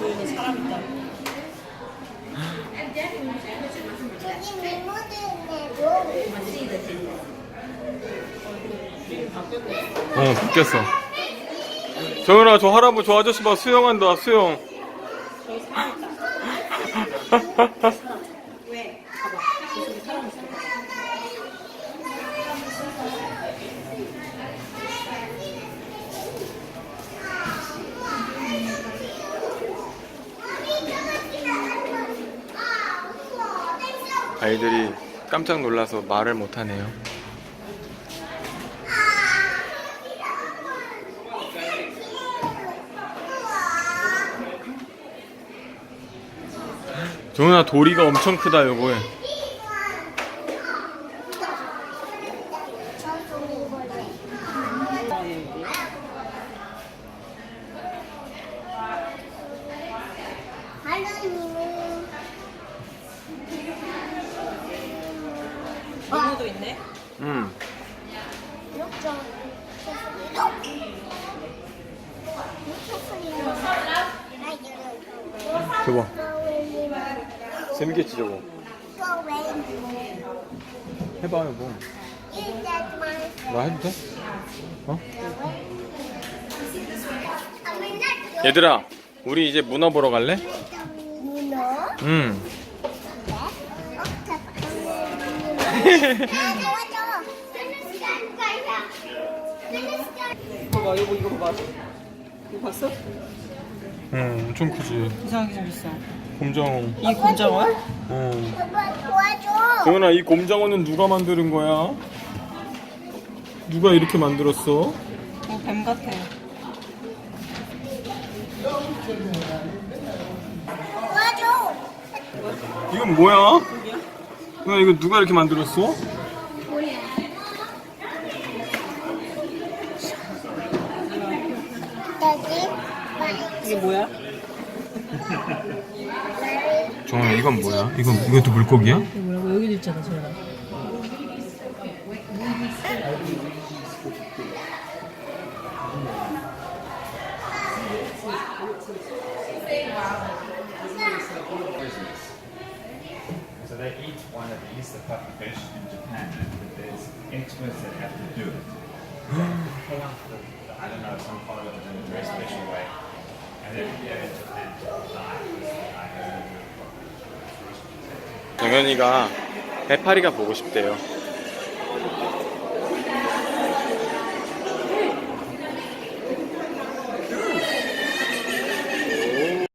도윤이 사람 있다. 저기 미모들네도 어 바뀌었어 정연아 저 할아버지 저 아저씨 봐 수영한다 수영 저기 사람 있다. 왜? 봐봐. 저기 사람 있어. 아이들이 깜짝 놀라서 말을 못하네요. 정연아 도리가 엄청 크다 요거에 저도 이거래 하나님은 미모도 있네. 음 저거 재밌겠지 저거 해봐 여보 나 해도 돼? 어? 얘들아 우리 이제 문어 보러 갈래? 문어? 응 봐봐, 이거 이거 봐봐. 이거 봤어? 응, 엄청 크지 이상하게 생겼어. 곰장어 이 곰장어야? 응 도와줘. 정연아 이 곰장어는 누가 만드는 거야? 누가 이렇게 만들었어? 이거 뱀 같아. 도와줘. 이건 뭐야? 야, 이거 누가 이렇게 만들었어? 여기 이게 뭐야? 정연아 이건 뭐야? 이건 이것도 물고기야? 이게 뭐라고? 여기도 있잖아. So of these, the puppy fish, in Japan, but there's experts that have to do it. The, I don't know, some part of it in a very special way. And then yeah, in Japan, die. I have 정연이가 해파리가 보고 싶대요